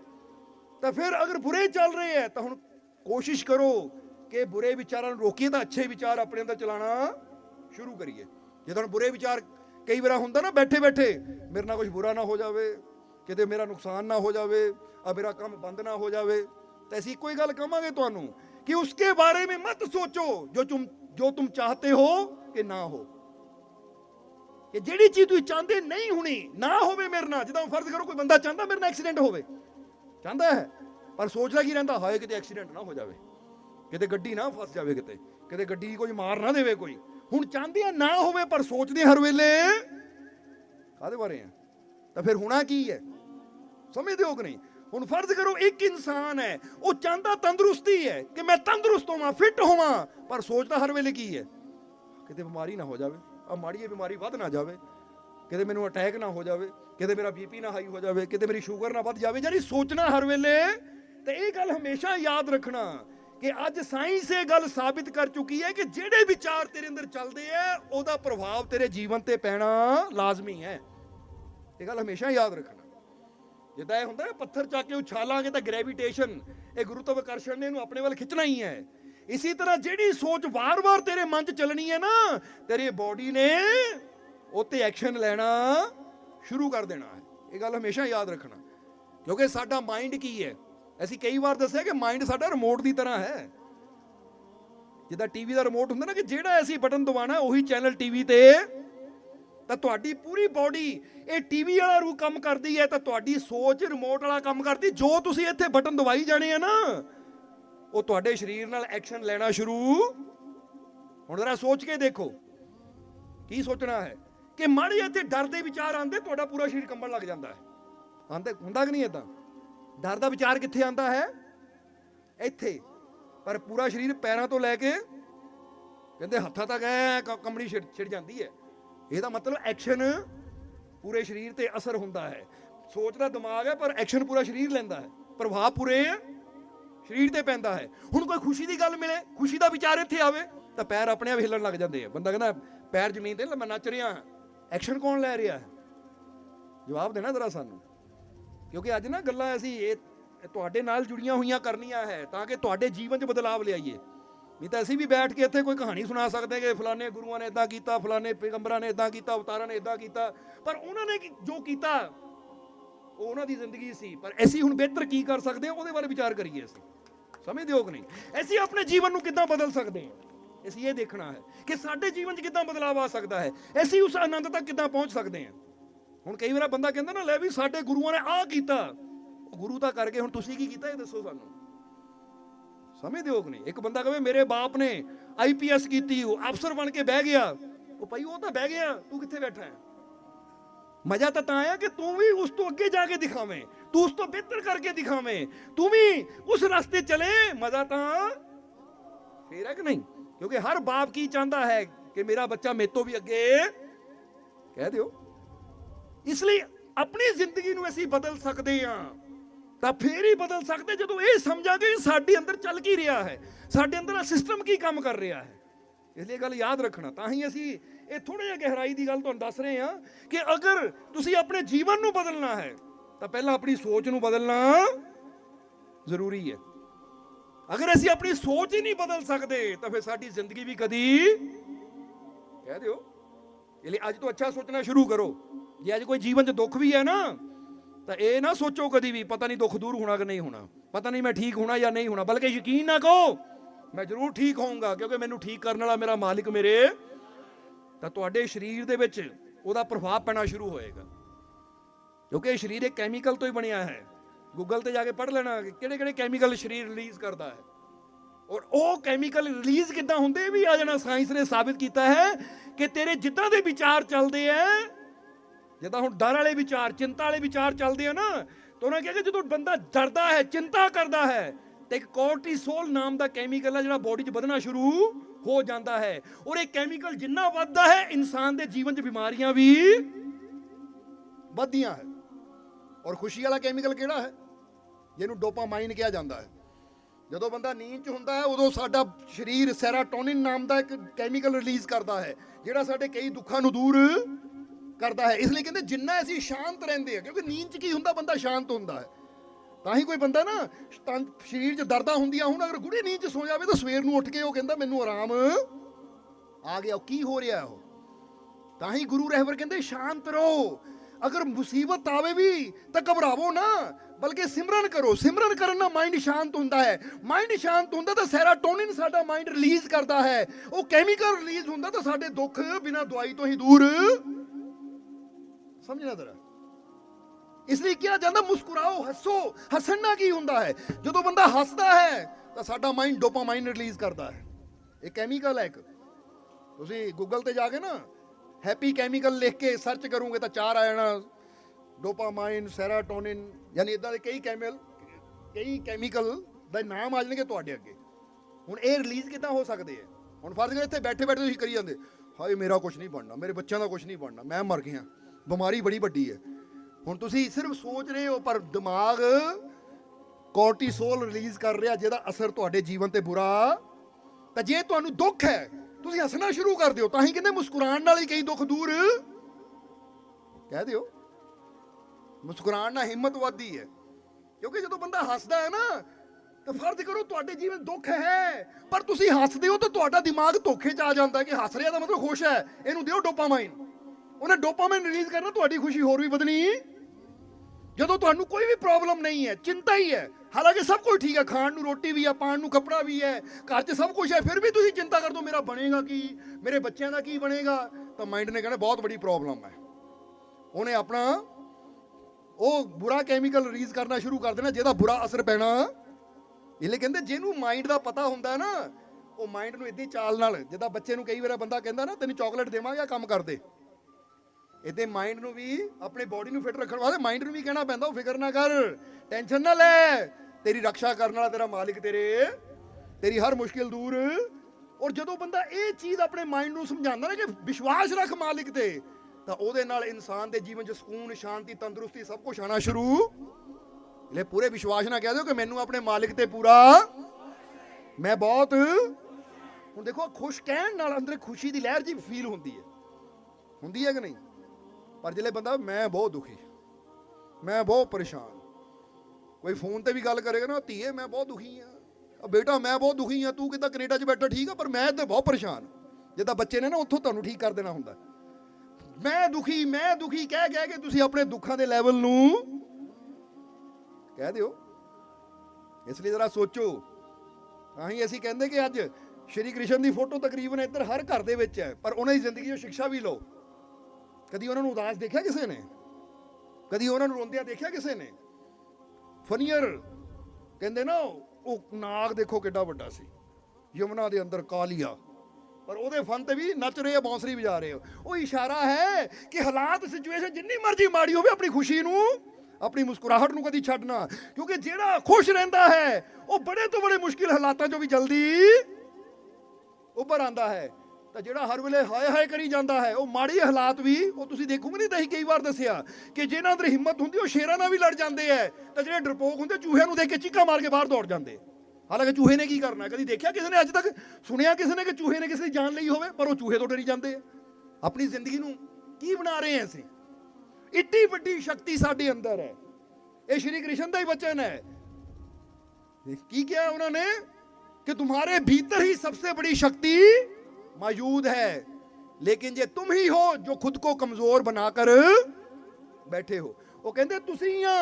ਤਾਂ ਫਿਰ ਅਗਰ ਬੁਰੇ ਚੱਲ ਰਹੇ ਆ, ਤਾਂ ਹੁਣ ਕੋਸ਼ਿਸ਼ ਕਰੋ ਕਿ ਬੁਰੇ ਵਿਚਾਰਾਂ ਨੂੰ ਰੋਕੀਏ ਤਾਂ ਅੱਛੇ ਵਿਚਾਰ ਆਪਣੇ ਅੰਦਰ ਚਲਾਣਾ ਸ਼ੁਰੂ ਕਰੀਏ। ਜੇ ਜਦੋਂ ਬੁਰੇ ਵਿਚਾਰ ਕਈ ਵਾਰ ਹੁੰਦਾ ਨਾ ਬੈਠੇ ਬੈਠੇ, ਮੇਰੇ ਨਾਲ ਕੁਝ ਬੁਰਾ ਨਾ ਹੋ ਜਾਵੇ, ਕਿਤੇ ਮੇਰਾ ਨੁਕਸਾਨ ਨਾ ਹੋ ਜਾਵੇ, ਆ ਮੇਰਾ ਕੰਮ ਬੰਦ ਨਾ ਹੋ ਜਾਵੇ, ਤਾਂ ਅਸੀਂ ਕੋਈ ਗੱਲ ਕਹਾਂਗੇ ਤੁਹਾਨੂੰ ਕਿ ਉਸਕੇ ਬਾਰੇ ਵਿੱਚ ਮਤ ਸੋਚੋ ਜੋ ਤੁਮ ਜੋ ਤੁਮ ਚਾਹਤੇ ਹੋ ਕਿ ਨਾ ਹੋ। ਕਿ ਜਿਹੜੀ ਚੀਜ਼ ਤੁਸੀਂ ਚਾਹੁੰਦੇ ਨਹੀਂ ਹੋਣੀ, ਨਾ ਹੋਵੇ ਮੇਰੇ ਨਾਲ, ਜਿੱਦਾਂ ਫਰਜ਼ ਕਰੋ ਕੋਈ ਬੰਦਾ ਚਾਹੁੰਦਾ ਮੇਰੇ ਨਾਲ ਐਕਸੀਡੈਂਟ ਹੋਵੇ। ਚਾਹੁੰਦਾ ਹੈ, ਪਰ ਸੋਚਦਾ ਕੀ ਰਹਿੰਦਾ, ਹਾਏ ਕਿਤੇ ਐਕਸੀਡੈਂਟ ਨਾ ਹੋ ਜਾਵੇ, ਕਿਤੇ ਗੱਡੀ ਨਾ ਫਸ ਜਾਵੇ ਕਿਤੇ ਕਿਤੇ ਗੱਡੀ ਕੋਈ ਮਾਰ ਨਾ ਦੇਵੇ ਕੋਈ। ਹੁਣ ਚਾਹੁੰਦੇ ਆ ਨਾ ਹੋਵੇ, ਪਰ ਸੋਚਦੇ ਹਰ ਵੇਲੇ ਕਾਦੇ ਬਾਰੇ ਆ? ਤਾਂ ਫਿਰ ਹੋਣਾ ਕੀ ਹੈ? ਸਮਝਦੇ ਹੋ ਕਿ ਨਹੀਂ? ਹੁਣ ਫਰਜ਼ ਕਰੋ ਇੱਕ ਇਨਸਾਨ ਹੈ, ਉਹ ਚਾਹੁੰਦਾ ਤੰਦਰੁਸਤੀ ਹੈ, ਕਿ ਮੈਂ ਤੰਦਰੁਸਤ ਹੋਵਾਂ ਫਿੱਟ ਹੋਵਾਂ, ਪਰ ਸੋਚਦਾ ਹਰ ਵੇਲੇ ਕੀ ਹੈ? ਕਿਤੇ ਬਿਮਾਰੀ ਨਾ ਹੋ ਜਾਵੇ। ਆ ਮਾੜੀ ਬਿਮਾਰੀ ਵੱਧ ਨਾ ਜਾਵੇ, ਕਿਤੇ ਮੈਨੂੰ ਅਟੈਕ ਨਾ ਹੋ ਜਾਵੇ, ਕਿਤੇ ਮੇਰਾ ਬੀਪੀ ਨਾ ਹਾਈ ਹੋ ਜਾਵੇ, ਕਿਤੇ ਮੇਰੀ ਸ਼ੂਗਰ ਨਾ ਵੱਧ ਜਾਵੇ ਯਾਨੀ ਸੋਚਣਾ ਹਰ ਵੇਲੇ, ਤੇ ਇਹ ਗੱਲ ਹਮੇਸ਼ਾ ਯਾਦ ਰੱਖਣਾ ਕਿ ਅੱਜ ਸਾਇੰਸ ਇਹ ਗੱਲ ਸਾਬਿਤ ਕਰ ਚੁੱਕੀ ਹੈ ਕਿ ਜਿਹੜੇ ਵਿਚਾਰ ਤੇਰੇ ਅੰਦਰ ਚੱਲਦੇ ਆ, ਉਹਦਾ ਪ੍ਰਭਾਵ ਤੇਰੇ ਜੀਵਨ ਤੇ ਪੈਣਾ ਲਾਜ਼ਮੀ ਹੈ। ਇਹ ਗੱਲ ਹਮੇਸ਼ਾ ਯਾਦ ਰੱਖਣਾ। ਜਿੱਦਾਂ ਇਹ ਹੁੰਦਾ ਨਾ, ਪੱਥਰ ਚੱਕ ਕੇ ਉਛਾਲਾਂਗੇ ਤਾਂ ਗ੍ਰੈਵਿਟੇਸ਼ਨ ਇਹ ਗੁਰੂਤਵਾਕਰਸ਼ਣ ਨੇ ਇਹਨੂੰ ਆਪਣੇ ਵੱਲ ਖਿੱਚਣਾ ਹੀ ਹੈ। ਇਸੇ ਤਰ੍ਹਾਂ ਜਿਹੜੀ ਸੋਚ ਵਾਰ-ਵਾਰ ਤੇਰੇ ਮਨ 'ਚ ਚੱਲਣੀ ਹੈ ਨਾ, ਤੇਰੀ ਬਾਡੀ ਨੇ ਉੱਤੇ ਐਕਸ਼ਨ ਲੈਣਾ ਸ਼ੁਰੂ ਕਰ ਦੇਣਾ ਹੈ। ਇਹ ਗੱਲ ਹਮੇਸ਼ਾ ਯਾਦ ਰੱਖਣਾ। ਕਿਉਂਕਿ ਸਾਡਾ ਮਾਈਂਡ ਕੀ ਹੈ? ਅਸੀਂ ਕਈ ਵਾਰ ਦੱਸਿਆ ਕਿ ਮਾਈਂਡ ਸਾਡਾ ਰਿਮੋਟ ਦੀ ਤਰ੍ਹਾਂ ਹੈ। ਜਿੱਦਾਂ ਟੀਵੀ ਦਾ ਰਿਮੋਟ ਹੁੰਦਾ ਨਾ ਕਿ ਜਿਹੜਾ ਅਸੀਂ ਬਟਨ ਦਬਾਣਾ ਉਹੀ ਚੈਨਲ ਟੀਵੀ ਤੇ ਤਾਂ ਤੁਹਾਡੀ ਪੂਰੀ ਬਾਡੀ ਇਹ ਟੀਵੀ ਵਾਲਾ ਰੂ ਕੰਮ ਕਰਦੀ ਹੈ, ਤਾਂ ਤੁਹਾਡੀ ਸੋਚ ਰਿਮੋਟ ਵਾਲਾ ਕੰਮ ਕਰਦੀ, ਜੋ ਤੁਸੀਂ ਇੱਥੇ ਬਟਨ ਦਬਾਈ ਜਾਣੇ ਆ ਨਾ ਉਹ ਤੁਹਾਡੇ ਸਰੀਰ ਨਾਲ ਐਕਸ਼ਨ ਲੈਣਾ ਸ਼ੁਰੂ। ਹੁਣ ਜ਼ਰਾ ਸੋਚ ਕੇ ਦੇਖੋ। ਕੀ ਸੋਚਣਾ ਹੈ? ਕਿ ਮਾੜੇ ਇੱਥੇ ਡਰ ਦੇ ਵਿਚਾਰ ਆਉਂਦੇ, ਤੁਹਾਡਾ ਪੂਰਾ ਸਰੀਰ ਕੰਬਣ ਲੱਗ ਜਾਂਦਾ ਹੈ। ਆਂਦੇ ਹੁੰਦਾ ਕਿ ਨਹੀਂ ਇਦਾਂ ਡਰ ਦਾ ਵਿਚਾਰ ਕਿੱਥੇ ਆਂਦਾ ਹੈ? ਇੱਥੇ। ਪਰ ਪੂਰਾ ਸਰੀਰ ਪੈਰਾਂ ਤੋਂ ਲੈ ਕੇ ਕਹਿੰਦੇ ਹੱਥਾਂ ਤੱਕ ਐ ਕੰਬਣੀ ਛਿੜ ਛਿੜ ਜਾਂਦੀ ਹੈ। ਇਹਦਾ ਮਤਲਬ ਐਕਸ਼ਨ ਪੂਰੇ ਸਰੀਰ ਤੇ ਅਸਰ ਹੁੰਦਾ ਹੈ। ਸੋਚ ਦਾ ਦਿਮਾਗ ਹੈ, ਪਰ ਐਕਸ਼ਨ ਪੂਰਾ ਸਰੀਰ ਲੈਂਦਾ ਹੈ। ਪ੍ਰਭਾਵ ਪੂਰੇ ਸਰੀਰ ਤੇ ਪੈਂਦਾ ਹੈ। ਹੁਣ ਕੋਈ ਖੁਸ਼ੀ ਦੀ ਗੱਲ ਮਿਲੇ ਖੁਸ਼ੀ ਦਾ ਵਿਚਾਰ ਇੱਥੇ ਆਵੇ ਤਾਂ ਪੈਰ ਆਪਣੇ ਆਪ ਹਿੱਲਣ ਲੱਗ ਜਾਂਦੇ ਆ। ਬੰਦਾ ਕਹਿੰਦਾ ਪੈਰ ਜ਼ਮੀਨ ਤੇ ਨੀ, ਮੈਂ ਨੱਚ ਰਿਹਾ ਐਕਸ਼ਨ ਕੌਣ ਲੈ ਰਿਹਾ? ਹੈ ਜਵਾਬ ਦੇਣਾ ਜ਼ਰਾ ਸਾਨੂੰ। ਕਿਉਂਕਿ ਅੱਜ ਨਾ ਗੱਲਾਂ ਅਸੀਂ ਇਹ ਤੁਹਾਡੇ ਨਾਲ ਜੁੜੀਆਂ ਹੋਈਆਂ ਕਰਨੀਆਂ ਹੈ ਤਾਂ ਕਿ ਤੁਹਾਡੇ ਜੀਵਨ 'ਚ ਬਦਲਾਵ ਲਿਆਈਏ। ਨਹੀਂ ਤਾਂ ਅਸੀਂ ਵੀ ਬੈਠ ਕੇ ਇੱਥੇ ਕੋਈ ਕਹਾਣੀ ਸੁਣਾ ਸਕਦੇ ਕਿ ਫਲਾਣੇ ਗੁਰੂਆਂ ਨੇ ਇਦਾਂ ਕੀਤਾ ਫਲਾਣੇ ਪੈਗੰਬਰਾਂ ਨੇ ਇਦਾਂ ਕੀਤਾ ਅਵਤਾਰਾਂ ਨੇ ਇਦਾਂ ਕੀਤਾ। ਪਰ ਉਹਨਾਂ ਨੇ ਜੋ ਕੀਤਾ ਉਹ ਉਹਨਾਂ ਦੀ ਜ਼ਿੰਦਗੀ ਸੀ। ਪਰ ਅਸੀਂ ਹੁਣ ਬਿਹਤਰ ਕੀ ਕਰ ਸਕਦੇ ਹਾਂ ਉਹਦੇ ਬਾਰੇ ਵਿਚਾਰ ਕਰੀਏ ਅਸੀਂ। ਸਮਝਦੇ ਹੋ ਕਿ ਨਹੀਂ। ਅਸੀਂ ਆਪਣੇ ਜੀਵਨ ਨੂੰ ਕਿੱਦਾਂ ਬਦਲ ਸਕਦੇ ਹਾਂ? ਅਸੀਂ ਇਹ ਦੇਖਣਾ ਹੈ ਕਿ ਸਾਡੇ ਜੀਵਨ 'ਚ ਕਿੱਦਾਂ ਬਦਲਾਅ ਆ ਸਕਦਾ ਹੈ? ਅਸੀਂ ਉਸ ਆਨੰਦ ਤੱਕ ਕਿੱਦਾਂ ਪਹੁੰਚ ਸਕਦੇ ਹਾਂ? ਹੁਣ ਕਈ ਵਾਰ ਬੰਦਾ ਕਹਿੰਦਾ ਨਾ, ਲੈ ਵੀ ਸਾਡੇ ਗੁਰੂਆਂ ਨੇ ਆਹ ਕੀਤਾ। ਗੁਰੂ ਤਾਂ ਕਰਕੇ ਹੁਣ ਤੁਸੀਂ ਕੀ ਕੀਤਾ ਇਹ ਦੱਸੋ ਸਾਨੂੰ? ਸਮਝਦੇ ਹੋ ਕਿ ਨਹੀਂ। ਇੱਕ ਬੰਦਾ ਕਹੇ, ਮੇਰੇ ਬਾਪ ਨੇ ਆਈਪੀਐਸ ਕੀਤੀ, ਉਹ ਅਫਸਰ ਬਣ ਕੇ ਬਹਿ ਗਿਆ। ਉਹ ਭਾਈ, ਉਹ ਤਾਂ ਬਹਿ ਗਿਆ। ਤੂੰ ਕਿੱਥੇ ਬੈਠਾ ਹੈ? ਮਜ਼ਾ ਤਾਂ ਤਾਂ ਆਇਆ ਕਿ ਤੂੰ ਵੀ ਉਸ ਤੋਂ ਅੱਗੇ ਜਾ ਕੇ ਦਿਖਾਵੇਂ, ਤੂੰ ਉਸ ਤੋਂ ਬਿਹਤਰ ਕਰਕੇ ਦਿਖਾਵੇਂ, ਤੂੰ ਵੀ ਉਸ ਰਸਤੇ ਚਲੇ ਮਜ਼ਾ ਤਾਂ ਫੇਰ ਹੈ ਕਿ ਨਹੀਂ? ਕਿਉਂਕਿ ਹਰ ਬਾਪ ਕੀ ਚਾਹੁੰਦਾ ਹੈ ਕਿ ਮੇਰਾ ਬੱਚਾ ਮੇਰੇ ਤੋਂ ਵੀ ਅੱਗੇ ਕਹਿ ਦਿਓ। ਇਸ ਲਈ ਆਪਣੀ ਜ਼ਿੰਦਗੀ ਨੂੰ ਅਸੀਂ ਬਦਲ ਸਕਦੇ ਹਾਂ। ਤਾਂ ਫੇਰ ਹੀ ਬਦਲ ਸਕਦੇ ਜਦੋਂ ਇਹ ਸਮਝਾਂਗੇ ਕਿ ਸਾਡੇ ਅੰਦਰ ਚੱਲ ਕੀ ਰਿਹਾ ਹੈ, ਸਾਡੇ ਅੰਦਰ ਸਿਸਟਮ ਕੀ ਕੰਮ ਕਰ ਰਿਹਾ ਹੈ। ਇਸ ਲਈ ਇਹ ਗੱਲ ਯਾਦ ਰੱਖਣਾ। ਤਾਂ ਹੀ ਅਸੀਂ ਇਹ ਥੋੜਾ ਜਿਹਾ ਗਹਿਰਾਈ ਦੀ ਗੱਲ ਤੁਹਾਨੂੰ ਦੱਸ ਰਹੇ ਹਾਂ ਕਿ ਅਗਰ ਤੁਸੀਂ ਆਪਣੇ ਜੀਵਨ ਨੂੰ ਬਦਲਣਾ ਹੈ, ਤਾਂ ਪਹਿਲਾਂ ਆਪਣੀ ਸੋਚ ਨੂੰ ਬਦਲਣਾ ਜ਼ਰੂਰੀ ਹੈ। ਅਗਰ ਅਸੀਂ ਆਪਣੀ ਸੋਚ ਹੀ ਨਹੀਂ ਬਦਲ ਸਕਦੇ, ਤਾਂ ਫਿਰ ਸਾਡੀ ਜ਼ਿੰਦਗੀ ਵੀ ਕਦੀ ਕਹਿ ਦਿਓ। ਇਹ ਲਈ ਅੱਜ ਤੋਂ ਅੱਛਾ ਸੋਚਣਾ ਸ਼ੁਰੂ ਕਰੋ। ਜੇ ਅੱਜ ਕੋਈ ਜੀਵਨ 'ਚ ਦੁੱਖ ਵੀ ਹੈ ਨਾ, ਤਾਂ ਇਹ ਨਾ ਸੋਚੋ ਕਦੀ ਵੀ, ਪਤਾ ਨਹੀਂ ਦੁੱਖ ਦੂਰ ਹੋਣਾ ਕਿ ਨਹੀਂ ਹੋਣਾ। ਪਤਾ ਨਹੀਂ ਮੈਂ ਠੀਕ ਹੋਣਾ ਜਾਂ ਨਹੀਂ ਹੋਣਾ, ਬਲਕਿ ਯਕੀਨ ਨਾ ਕਹੋ ਮੈਂ ਜ਼ਰੂਰ ਠੀਕ ਹੋਊਂਗਾ, ਕਿਉਂਕਿ ਮੈਨੂੰ ਠੀਕ ਕਰਨ ਵਾਲਾ ਮੇਰਾ ਮਾਲਿਕ ਮੇਰੇ। ਤਾਂ ਤੁਹਾਡੇ ਸਰੀਰ ਦੇ ਵਿੱਚ ਉਹਦਾ ਪ੍ਰਭਾਵ ਪੈਣਾ ਸ਼ੁਰੂ ਹੋਏਗਾ। ਕਿਉਂਕਿ ਇਹ ਸਰੀਰ ਇੱਕ ਕੈਮੀਕਲ ਤੋਂ ਹੀ ਬਣਿਆ ਹੈ। ਗੂਗਲ ਤੇ ਜਾ ਕੇ ਪੜ੍ਹ ਲੈਣਾ ਕਿ ਕਿਹੜੇ ਕਿਹੜੇ ਕੈਮੀਕਲ ਸਰੀਰ ਰਿਲੀਜ਼ ਕਰਦਾ ਹੈ। ਔਰ ਉਹ ਕੈਮੀਕਲ ਰਿਲੀਜ਼ ਕਿੱਦਾਂ ਹੁੰਦੇ ਵੀ ਆ ਜਾਣਾ ਸਾਇੰਸ ਨੇ ਸਾਬਿਤ ਕੀਤਾ ਹੈ ਕਿ ਤੇਰੇ ਜਿੱਦਾਂ ਦੇ ਵਿਚਾਰ ਚੱਲਦੇ ਆ, ਜਿੱਦਾਂ ਹੁਣ ਡਰ ਵਾਲੇ ਵਿਚਾਰ, ਚਿੰਤਾ ਵਾਲੇ ਵਿਚਾਰ ਚੱਲਦੇ ਆ ਨਾ, ਤਾਂ ਉਹਨਾਂ ਕਿਹਾ ਕਿ ਜਦੋਂ ਬੰਦਾ ਡਰਦਾ ਹੈ, ਚਿੰਤਾ ਕਰਦਾ ਹੈ ਤੇ ਇੱਕ ਕੋਰਟੀਸੋਲ ਨਾਮ ਦਾ ਕੈਮੀਕਲ ਹੈ ਜਿਹੜਾ ਬੋਡੀ 'ਚ ਵਧਣਾ ਸ਼ੁਰੂ ਹੋ ਜਾਂਦਾ ਹੈ। ਔਰ ਇਹ ਕੈਮੀਕਲ ਜਿੰਨਾ ਵੱਧਦਾ ਹੈ, ਇਨਸਾਨ ਦੇ ਜੀਵਨ 'ਚ ਬਿਮਾਰੀਆਂ ਵੀ ਵੱਧਦੀਆਂ ਹੈ। ਔਰ ਖੁਸ਼ੀ ਵਾਲਾ ਕੈਮੀਕਲ ਕਿਹੜਾ ਹੈ? ਜਿਹਨੂੰ ਡੋਪਾਮਾਈਨ ਕਿਹਾ ਜਾਂਦਾ ਹੈ। ਜਦੋਂ ਬੰਦਾ ਨੀਂਦ 'ਚ ਹੁੰਦਾ ਹੈ, ਉਦੋਂ ਸਾਡਾ ਸਰੀਰ ਸੈਰਾਟੋਨਿਨ ਨਾਮ ਦਾ ਇੱਕ ਕੈਮੀਕਲ ਰਿਲੀਜ਼ ਕਰਦਾ ਹੈ, ਜਿਹੜਾ ਸਾਡੇ ਕਈ ਦੁੱਖਾਂ ਨੂੰ ਦੂਰ ਕਰਦਾ ਹੈ। ਇਸ ਲਈ ਕਹਿੰਦੇ ਜਿੰਨਾ ਅਸੀਂ ਸ਼ਾਂਤ ਰਹਿੰਦੇ ਆ ਕਿਉਂਕਿ ਨੀਂਦ 'ਚ ਕੀ ਹੁੰਦਾ, ਬੰਦਾ ਸ਼ਾਂਤ ਹੁੰਦਾ ਹੈ। ਤਾਂ ਹੀ ਕੋਈ ਬੰਦਾ ਨਾ ਸਰੀਰ 'ਚ ਦਰਦਾਂ ਹੁੰਦੀਆਂ ਹੁਣ, ਅਗਰ ਗੁੜੀ ਨੀਂਦ 'ਚ ਸੌ ਜਾਵੇ ਤਾਂ ਸਵੇਰ ਨੂੰ ਉੱਠ ਕੇ ਉਹ ਕਹਿੰਦਾ ਮੈਨੂੰ ਆਰਾਮ। ਆ ਗਿਆ, ਉਹ ਕੀ ਹੋ ਰਿਹਾ ਉਹ? ਤਾਂ ਹੀ ਗੁਰੂ ਰਹਿਬਰ ਕਹਿੰਦੇ, ਸ਼ਾਂਤ ਰਹੋ। ਅਗਰ ਮੁਸੀਬਤ ਆਵੇ ਵੀ ਤਾਂ ਘਬਰਾਵੋ ਨਾ, ਬਲਕਿ ਸਿਮਰਨ ਕਰੋ। ਸਿਮਰਨ ਕਰਨ ਨਾਲ ਮਾਈਂਡ ਸ਼ਾਂਤ ਹੁੰਦਾ ਹੈ। ਮਾਈਂਡ ਸ਼ਾਂਤ ਹੁੰਦਾ ਤਾਂ ਸੈਰਾਟੋਨਿਨ ਸਾਡਾ ਮਾਈਂਡ ਰਿਲੀਜ਼ ਕਰਦਾ ਹੈ। ਉਹ ਕੈਮੀਕਲ ਰਿਲੀਜ਼ ਹੁੰਦਾ ਤਾਂ ਸਾਡੇ ਦੁੱਖ ਬਿਨਾਂ ਦਵਾਈ ਤੋਂ ਹੀ ਦੂਰ। ਸਮਝਣਾ ਜ਼ਰਾ। ਇਸ ਲਈ ਕਿਹਾ ਜਾਂਦਾ ਮੁਸਕਰਾਓ ਹੱਸੋ ਹੱਸਣ ਨਾਲ ਕੀ ਹੁੰਦਾ ਹੈ ਜਦੋਂ ਬੰਦਾ ਹੱਸਦਾ ਹੈ ਤਾਂ ਸਾਡਾ ਮਾਈਂਡ ਡੋਪਾਮਾਈਨ ਰਿਲੀਜ਼ ਕਰਦਾ ਹੈ ਇਹ ਕੈਮੀਕਲ ਹੈ ਇੱਕ ਤੁਸੀਂ ਗੂਗਲ ਤੇ ਜਾ ਕੇ ਨਾ ਹੈਪੀ ਕੈਮੀਕਲ ਲਿਖ ਕੇ ਸਰਚ ਕਰੋਗੇ ਤਾਂ ਚਾਰ ਆ ਜਾਣਾ ਡੋਪਾਮਾਈਨ ਸੈਰਾਟੋਨਿਨ ਯਾਨੀ ਇਦਾਂ ਦੇ ਕਈ ਕੈਮੀਕਲ ਕਈ ਕੈਮੀਕਲ ਦਾ ਨਾਮ ਆ ਜਾਣਗੇ ਤੁਹਾਡੇ ਅੱਗੇ ਹੁਣ ਇਹ ਰਿਲੀਜ਼ ਕਿੱਦਾਂ ਹੋ ਸਕਦੇ ਆ ਹੁਣ ਫਰਜ਼ ਕਰੋ ਇੱਥੇ ਬੈਠੇ ਬੈਠੇ ਤੁਸੀਂ ਕਰੀ ਜਾਂਦੇ ਹਾਏ ਮੇਰਾ ਕੁਝ ਨਹੀਂ ਬਣਨਾ ਮੇਰੇ ਬੱਚਿਆਂ ਦਾ ਕੁਝ ਨਹੀਂ ਬਣਨਾ ਮੈਂ ਮਰ ਗਿਆ ਬਿਮਾਰੀ ਬੜੀ ਵੱਡੀ ਹੈ ਹੁਣ ਤੁਸੀਂ ਸਿਰਫ ਸੋਚ ਰਹੇ ਹੋ, ਪਰ ਦਿਮਾਗ ਕੋਰਟੀਸੋਲ ਰਿਲੀਜ਼ ਕਰ ਰਿਹਾ, ਜਿਹਦਾ ਅਸਰ ਤੁਹਾਡੇ ਜੀਵਨ ਤੇ ਬੁਰਾ ਤਾਂ ਜੇ ਤੁਹਾਨੂੰ ਦੁੱਖ ਹੈ, ਤੁਸੀਂ ਹੱਸਣਾ ਸ਼ੁਰੂ ਕਰ ਦਿਓ, ਤਾਂ ਹੀ ਕਹਿੰਦੇ ਮੁਸਕਰਾਉਣ ਨਾਲ ਹੀ ਕਈ ਦੁੱਖ ਦੂਰ। ਕਹਿ ਦਿਓ, ਮੁਸਕਰਾਉਣ ਨਾਲ ਹਿੰਮਤ ਵੱਧਦੀ ਹੈ, ਕਿਉਂਕਿ ਜਦੋਂ ਬੰਦਾ ਹੱਸਦਾ ਹੈ ਨਾ, ਤਾਂ ਫਰਜ਼ ਕਰੋ ਤੁਹਾਡੇ ਜੀਵਨ ਦੁੱਖ ਹੈ, ਪਰ ਤੁਸੀਂ ਹੱਸਦੇ ਹੋ ਤਾਂ ਤੁਹਾਡਾ ਦਿਮਾਗ ਧੋਖੇ 'ਚ ਆ ਜਾਂਦਾ ਕਿ ਹੱਸ ਰਿਹਾ ਦਾ ਮਤਲਬ ਖੁਸ਼ ਹੈ, ਇਹਨੂੰ ਦਿਓ ਡੋਪਾਮਾਈਨ ਉਹਨੇ ਡੋਪਾਮਾਈਨ ਰਿਲੀਜ਼ ਕਰਨਾ, ਤੁਹਾਡੀ ਖੁਸ਼ੀ ਹੋਰ ਵੀ ਵਧਣੀ। ਜਦੋਂ ਤੁਹਾਨੂੰ ਕੋਈ ਵੀ ਪ੍ਰੋਬਲਮ ਨਹੀਂ ਹੈ, ਚਿੰਤਾ ਹੀ ਹੈ। ਹਾਲਾਂਕਿ ਸਭ ਕੁਝ ਠੀਕ ਹੈ, ਖਾਣ ਨੂੰ ਰੋਟੀ ਵੀ ਹੈ, ਪਾਣ ਨੂੰ ਕੱਪੜਾ ਵੀ ਹੈ, ਘਰ 'ਚ ਸਭ ਕੁਝ ਹੈ, ਫਿਰ ਵੀ ਤੁਸੀਂ ਚਿੰਤਾ ਕਰਦੇ ਹੋ ਮੇਰਾ ਬਣੇਗਾ ਕੀ, ਮੇਰੇ ਬੱਚਿਆਂ ਦਾ ਕੀ ਬਣੇਗਾ। ਤਾਂ ਮਾਈਂਡ ਨੇ ਕਹਿਣਾ, ਬਹੁਤ ਵੱਡੀ ਪ੍ਰੋਬਲਮ ਹੈ। ਉਹਨੇ ਆਪਣਾ ਉਹ ਬੁਰਾ ਕੈਮੀਕਲ ਰਿਲੀਜ਼ ਕਰਨਾ ਸ਼ੁਰੂ ਕਰ ਦੇਣਾ, ਜਿਹਦਾ ਬੁਰਾ ਅਸਰ ਪੈਣਾ। ਇਹ ਕਹਿੰਦੇ, ਜਿਹਨੂੰ ਮਾਈਂਡ ਦਾ ਪਤਾ ਹੁੰਦਾ ਨਾ, ਉਹ ਮਾਈਂਡ ਨੂੰ ਇਦਾਂ ਚਾਲ ਨਾਲ, ਜਿੱਦਾਂ ਬੱਚੇ ਨੂੰ ਕਈ ਵਾਰ ਬੰਦਾ ਕਹਿੰਦਾ ਨਾ, ਤੈਨੂੰ ਚਾਕਲੇਟ ਦੇਵਾਂਗੇ ਆ ਕੰਮ ਕਰਦੇ? ਇਹਦੇ ਮਾਈਂਡ ਨੂੰ ਵੀ, ਆਪਣੇ ਬਾਡੀ ਨੂੰ ਫਿੱਟ ਰੱਖਣ ਵਾਸਤੇ ਮਾਈਂਡ ਨੂੰ ਵੀ ਕਹਿਣਾ ਪੈਂਦਾ, ਉਹ ਫਿਕਰ ਨਾ ਕਰ। ਟੈਨਸ਼ਨ ਨਾ ਲੈ। ਤੇਰੀ ਰੱਖਿਆ ਕਰਨ ਵਾਲਾ ਤੇਰਾ ਮਾਲਿਕ ਤੇਰੇ। ਤੇਰੀ ਹਰ ਮੁਸ਼ਕਿਲ ਦੂਰ। ਔਰ ਜਦੋਂ ਬੰਦਾ ਇਹ ਚੀਜ਼ ਆਪਣੇ ਮਾਈਂਡ ਨੂੰ ਸਮਝਾਉਂਦਾ ਨਾ ਕਿ ਵਿਸ਼ਵਾਸ ਰੱਖ ਮਾਲਿਕ ਤੇ, ਤਾਂ ਉਹਦੇ ਨਾਲ ਇਨਸਾਨ ਦੇ ਜੀਵਨ 'ਚ ਸਕੂਨ, ਸ਼ਾਂਤੀ, ਤੰਦਰੁਸਤੀ ਸਭ ਕੁਝ ਆਣਾ ਸ਼ੁਰੂ। ਲੈ ਪੂਰੇ ਵਿਸ਼ਵਾਸ ਨਾਲ ਕਹਿ ਦਿਓ ਕਿ ਮੈਨੂੰ ਆਪਣੇ ਮਾਲਿਕ ਤੇ ਪੂਰਾ ਮੈਂ ਬਹੁਤ ਹੁਣ ਦੇਖੋ, ਖੁਸ਼ ਕਹਿਣ ਨਾਲ ਅੰਦਰ ਖੁਸ਼ੀ ਦੀ ਲਹਿਰ ਜੀ ਫੀਲ ਹੁੰਦੀ ਹੈ। ਹੁੰਦੀ ਹੈ ਕਿ ਨਹੀਂ? ਪਰ ਜਿਹੜੇ ਬੰਦਾ, ਮੈਂ ਬਹੁਤ ਦੁਖੀ। ਮੈਂ ਬਹੁਤ ਪਰੇਸ਼ਾਨ। ਕੋਈ ਫੋਨ ਤੇ ਵੀ ਗੱਲ ਕਰੇਗਾ ਨਾ, ਧੀਏ, ਮੈਂ ਬਹੁਤ ਦੁਖੀ ਆ। ਆ ਬੇਟਾ, ਮੈਂ ਬਹੁਤ ਦੁਖੀ ਆ। ਤੂੰ ਕਿੱਦਾਂ ਕੈਨੇਡਾ 'ਚ ਬੈਠਾ, ਠੀਕ ਆ, ਪਰ ਮੈਂ ਤੇ ਬਹੁਤ ਪਰੇਸ਼ਾਨ। ਜਿੱਦਾਂ ਬੱਚੇ ਨੇ ਨਾ, ਉੱਥੋਂ ਤੁਹਾਨੂੰ ਠੀਕ ਕਰ ਦੇਣਾ ਹੁੰਦਾ। ਮੈਂ ਦੁਖੀ ਮੈਂ ਦੁਖੀ, ਕਹਿ ਕਹਿ ਕੇ ਤੁਸੀਂ ਆਪਣੇ ਦੁੱਖਾਂ ਦੇ ਲੈਵਲ ਨੂੰ ਕਹਿ ਦਿਓ। ਇਸ ਲਈ ਜ਼ਰਾ ਸੋਚੋ। ਤਾਂ ਹੀ ਅਸੀਂ ਕਹਿੰਦੇ ਕਿ ਅੱਜ ਸ਼੍ਰੀ ਕ੍ਰਿਸ਼ਨ ਦੀ ਫੋਟੋ ਤਕਰੀਬਨ ਇੱਧਰ ਹਰ ਘਰ ਦੇ ਵਿੱਚ ਹੈ, ਪਰ ਉਹਨਾਂ ਦੀ ਜ਼ਿੰਦਗੀ ਤੋਂ ਸਿੱਖਿਆ ਵੀ ਲਓ। ਕਦੀ ਉਹਨਾਂ ਨੂੰ ਉਦਾਸ ਦੇਖਿਆ ਕਿਸੇ ਨੇ? ਕਦੀ ਉਹਨਾਂ ਨੂੰ ਰੋਂਦਿਆਂ ਦੇਖਿਆ ਕਿਸੇ ਨੇ? ਫਨੀਅਰ, ਕਹਿੰਦੇ ਨਾ, ਉਹ ਨਾਗ ਦੇਖੋ ਕਿੱਡਾ ਵੱਡਾ ਸੀ। ਯਮੁਨਾ ਦੇ ਅੰਦਰ ਕਾਲੀਆ। ਪਰ ਉਹਦੇ ਫਨ ਤੇ ਵੀ ਨੱਚ ਰਹੇ ਆ ਬਾਂਸਰੀ ਵਜਾ ਰਹੇ ਆ। ਉਹ ਇਸ਼ਾਰਾ ਹੈ ਕਿ ਹਾਲਾਤ ਸਿਚੁਏਸ਼ਨ ਜਿੰਨੀ ਮਰਜ਼ੀ ਮਾੜੀ ਹੋਵੇ, ਆਪਣੀ ਖੁਸ਼ੀ ਨੂੰ, ਆਪਣੀ ਮੁਸਕਰਾਹਟ ਨੂੰ ਕਦੀ ਛੱਡਣਾ ਕਿਉਂਕਿ ਜਿਹੜਾ ਖੁਸ਼ ਰਹਿੰਦਾ ਹੈ, ਉਹ ਬੜੇ ਤੋਂ ਬੜੇ ਮੁਸ਼ਕਿਲ ਹਾਲਾਤਾਂ ਚੋਂ ਵੀ ਜਲਦੀ ਉੱਭਰ ਆਂਦਾ ਹੈ। ਤਾਂ ਜਿਹੜਾ ਹਰ ਵੇਲੇ ਹਾਏ ਹਾਏ ਕਰੀ ਜਾਂਦਾ ਹੈ, ਉਹ ਮਾੜੇ ਹਾਲਾਤ ਵੀ ਉਹ ਤੁਸੀਂ ਦੇਖੋਗੇ ਨਹੀਂ ਤਾਂ ਹੀ ਕਈ ਵਾਰ ਦੱਸਿਆ ਕਿ ਜਿਹਨਾਂ ਅੰਦਰ ਹਿੰਮਤ ਹੁੰਦੀ, ਉਹ ਸ਼ੇਰਾਂ ਨਾਲ ਵੀ ਲੜ ਜਾਂਦੇ ਐ। ਤਾਂ ਜਿਹੜੇ ਡਰਪੋਕ ਹੁੰਦੇ, ਚੂਹਿਆਂ ਨੂੰ ਦੇਖ ਕੇ ਚੀਕਾਂ ਮਾਰ ਕੇ ਬਾਹਰ ਦੌੜ ਜਾਂਦੇ। ਹਾਲਾਂਕਿ ਚੂਹੇ ਨੇ ਕੀ ਕਰਨਾ, ਕਦੀ ਦੇਖਿਆ ਕਿਸੇ ਨੇ ਅੱਜ ਤੱਕ? ਸੁਣਿਆ ਕਿਸੇ ਨੇ ਕਿ ਚੂਹੇ ਨੇ ਕਿਸੇ ਦੀ ਜਾਨ ਲਈ ਹੋਵੇ, ਪਰ ਉਹ ਚੂਹੇ ਤੋਂ ਡਰੀ ਜਾਂਦੇ ਆਪਣੀ ਜ਼ਿੰਦਗੀ ਨੂੰ ਕੀ ਬਣਾ ਰਹੇ ਐ ਅਸੀਂ? ਇੱਡੀ ਵੱਡੀ ਸ਼ਕਤੀ ਸਾਡੇ ਅੰਦਰ ਹੈ ਇਹ ਸ਼੍ਰੀ ਕ੍ਰਿਸ਼ਨ ਦਾ ਹੀ ਬਚਨ ਹੈ ਕੀ ਕਿਹਾ ਉਹਨਾਂ ਨੇ? ਕਿ ਤੁਹਾਰੇ ਭੀਤਰ ਹੀ ਸਭ ਤੋਂ ਬੜੀ ਸ਼ਕਤੀ मौजूद है लेकिन जे तुम ही हो जो खुद को कमजोर बनाकर ਬੈਠੇ ਹੋ ਉਹ ਕਹਿੰਦੇ ਤੁਸੀਂ ਆ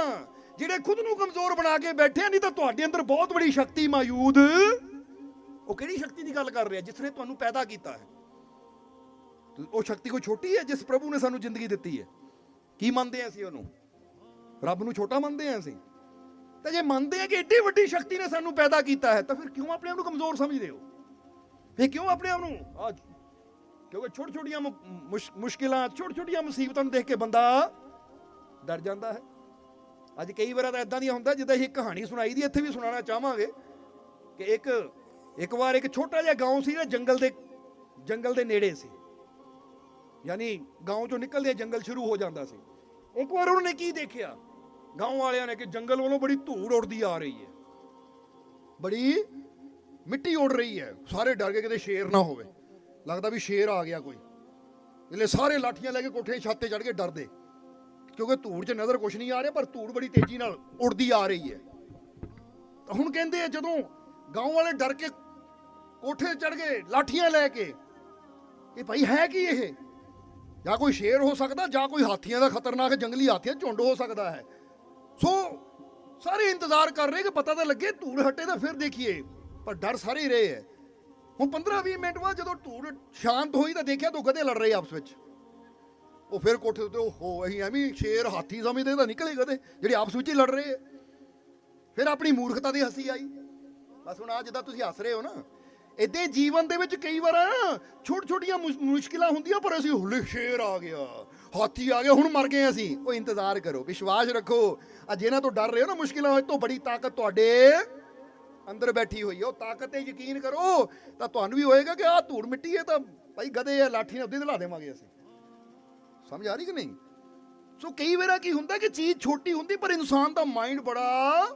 ਜਿਹੜੇ ਖੁਦ ਨੂੰ ਕਮਜ਼ੋਰ ਬਣਾ ਕੇ ਬੈਠੇ ਆ ਨਹੀਂ ਤਾਂ ਤੁਹਾਡੇ ਅੰਦਰ ਬਹੁਤ ਬੜੀ ਸ਼ਕਤੀ ਮੌਜੂਦ ਉਹ ਕਿਹੜੀ ਸ਼ਕਤੀ ਦੀ ਗੱਲ ਕਰ ਰਿਹਾ ਜਿਸ ਨੇ ਤੁਹਾਨੂੰ ਪੈਦਾ ਕੀਤਾ ਹੈ ਤੇ ਉਹ ਸ਼ਕਤੀ ਕੋਈ ਛੋਟੀ ਹੈ ਜਿਸ ਪ੍ਰਭੂ ਨੇ ਸਾਨੂੰ ਜ਼ਿੰਦਗੀ ਦਿੱਤੀ ਹੈ ਕੀ ਮੰਨਦੇ ਆ ਅਸੀਂ ਉਹਨੂੰ ਰੱਬ ਨੂੰ ਛੋਟਾ ਮੰਨਦੇ ਆ ਅਸੀਂ ਤਾਂ ਜੇ ਮੰਨਦੇ ਆ ਕਿ ਏਡੀ ਵੱਡੀ ਸ਼ਕਤੀ ਨੇ ਸਾਨੂੰ ਪੈਦਾ ਕੀਤਾ ਹੈ ਤਾਂ ਫਿਰ ਕਿਉਂ ਆਪਣੇ ਆਪ ਨੂੰ ਕਮਜ਼ੋਰ ਸਮਝਦੇ ਹੋ ਫਿਰ ਕਿਉਂ ਆਪਣੇ ਆਪ ਨੂੰ ਆ ਕਿਉਂਕਿ ਛੋਟੀ ਛੋਟੀਆਂ ਮੁ- ਮੁਸ਼- ਮੁਸ਼ਕਿਲਾਂ ਛੋਟੀ ਛੋਟੀਆਂ ਮੁਸੀਬਤਾਂ ਨੂੰ ਦੇਖ ਕੇ ਬੰਦਾ ਡਰ ਜਾਂਦਾ ਹੈ ਅੱਜ ਕਈ ਵਾਰ ਤਾਂ ਇਦਾਂ ਦੀਆਂ ਹੁੰਦਾ ਜਿੱਦਾਂ ਅਸੀਂ ਇੱਕ ਕਹਾਣੀ ਸੁਣਾਈ ਦੀ ਇੱਥੇ ਵੀ ਸੁਣਾਉਣਾ ਚਾਹਾਂਗੇ ਕਿ ਇੱਕ ਇੱਕ ਵਾਰ ਇੱਕ ਛੋਟਾ ਜਿਹਾ گاؤں ਸੀ ਨਾ ਜੰਗਲ ਦੇ ਜੰਗਲ ਦੇ ਨੇੜੇ ਸੀ ਯਾਨੀ گاؤں ਚੋਂ ਨਿਕਲਦੇ ਜੰਗਲ ਸ਼ੁਰੂ ਹੋ ਜਾਂਦਾ ਸੀ ਇੱਕ ਵਾਰ ਉਹਨਾਂ ਨੇ ਕੀ ਦੇਖਿਆ گاؤں ਵਾਲਿਆਂ ਨੇ ਕਿ ਜੰਗਲ ਵੱਲੋਂ ਬੜੀ ਧੂੜ ਉੱਡਦੀ ਆ ਰਹੀ ਹੈ ਬੜੀ ਮਿੱਟੀ ਉੱਡ ਰਹੀ ਹੈ। ਸਾਰੇ ਡਰ ਗਏ ਕਿਤੇ ਸ਼ੇਰ ਨਾ ਹੋਵੇ। ਲੱਗਦਾ ਵੀ ਸ਼ੇਰ ਆ ਗਿਆ ਕੋਈ। ਇਹਲੇ ਸਾਰੇ ਲਾਠੀਆਂ ਲੈ ਕੇ ਕੋਠੇ ਛੱਤ ਤੇ ਚੜ ਕੇ ਡਰਦੇ। ਕਿਉਂਕਿ ਧੂੜ 'ਚ ਨਜ਼ਰ ਕੁਛ ਨਹੀਂ ਆ ਰਿਹਾ, ਪਰ ਧੂੜ ਬੜੀ ਤੇਜ਼ੀ ਨਾਲ ਉੱਡਦੀ ਆ ਰਹੀ ਹੈ। ਹੁਣ ਕਹਿੰਦੇ ਆ, ਜਦੋਂ گاਉਂ ਵਾਲੇ ਡਰ ਕੇ ਕੋਠੇ ਚੜ ਗਏ, ਲਾਠੀਆਂ ਲੈ ਕੇ, ਇਹ ਭਾਈ ਹੈ ਕੀ ਇਹ? ਜਾਂ ਕੋਈ ਸ਼ੇਰ ਹੋ ਸਕਦਾ, ਜਾਂ ਕੋਈ ਹਾਥੀਆਂ ਦਾ ਖਤਰਨਾਕ ਜੰਗਲੀ ਹਾਥੀਆਂ, ਝੁੰਡ ਹੋ ਸਕਦਾ ਹੈ। ਸੋ ਸਾਰੇ ਇੰਤਜ਼ਾਰ ਕਰ ਰਹੇ ਕਿ ਪਤਾ ਤਾਂ ਲੱਗੇ, ਧੂੜ ਹਟੇ ਤਾਂ ਫਿਰ ਦੇਖੀਏ। ਪਰ ਡਰ ਸਾਰੇ ਹੀ ਰਹੇ ਹੈ ਹੁਣ 15-20 ਮਿੰਟ ਬਾਅਦ ਜਦੋਂ ਧੂੜ ਸ਼ਾਂਤ ਹੋਈ ਤਾਂ ਦੇਖਿਆ ਦੋ ਗਧੇ ਲੜ ਰਹੇ ਆਪਸ ਵਿੱਚ। ਉਹ ਫਿਰ ਕੋਠੇ ਉੱਤੇ ਉਹ ਅਸੀਂ ਐਵੇਂ ਸ਼ੇਰ ਹਾਥੀ ਸਮਝਦੇ ਤਾਂ ਨਿਕਲੇ ਗਧੇ ਜਿਹੜੇ ਆਪਸ ਵਿੱਚ ਹੀ ਲੜ ਰਹੇ ਹੈ ਫਿਰ ਆਪਣੀ ਮੂਰਖਤਾ ਦੀ ਹੱਸੀ ਆਈ। ਬਸ ਹੁਣ ਆ ਜਿੱਦਾਂ ਤੁਸੀਂ ਹੱਸ ਰਹੇ ਹੋ ਨਾ, ਇਦਾਂ ਜੀਵਨ ਦੇ ਵਿੱਚ ਕਈ ਵਾਰ ਛੋਟ ਛੋਟੀਆਂ ਮੁਸ਼ਕਿਲਾਂ ਹੁੰਦੀਆਂ, ਪਰ ਅਸੀਂ ਹੁਲੇ ਸ਼ੇਰ ਆ ਗਿਆ, ਹਾਥੀ ਆ ਗਿਆ, ਹੁਣ ਮਰ ਗਏ ਅਸੀਂ। ਉਹ ਇੰਤਜ਼ਾਰ ਕਰੋ, ਵਿਸ਼ਵਾਸ ਰੱਖੋ। ਆ ਜਿਹਨਾਂ ਤੋਂ ਡਰ ਰਹੇ ਹੋ ਨਾ ਮੁਸ਼ਕਿਲਾਂ ਹੋਏ ਤੋਂ ਬੜੀ ਤਾਕਤ ਤੁਹਾਡੇ ਅੰਦਰ ਬੈਠੀ ਹੋਈ ਹੈ ਉਹ ਤਾਕਤ ਤੇ ਯਕੀਨ ਕਰੋ, ਤਾਂ ਤੁਹਾਨੂੰ ਵੀ ਹੋਏਗਾ ਕਿ ਆਹ ਧੂੜ ਮਿੱਟੀ ਹੈ ਤਾਂ ਭਾਈ ਗਧੇ ਆ, ਲਾਠੀ ਨਾਲ ਉੱਤੇ ਦਿਲਾ ਦੇਵਾਂਗੇ ਅਸੀਂ। ਸਮਝ ਆ ਰਹੀ ਕਿ ਨਹੀਂ? ਸੋ ਕਈ ਵਾਰ ਕੀ ਹੁੰਦਾ ਕਿ ਚੀਜ਼ ਛੋਟੀ ਹੁੰਦੀ, ਪਰ ਇਨਸਾਨ ਦਾ ਮਾਈਂਡ ਬੜਾ,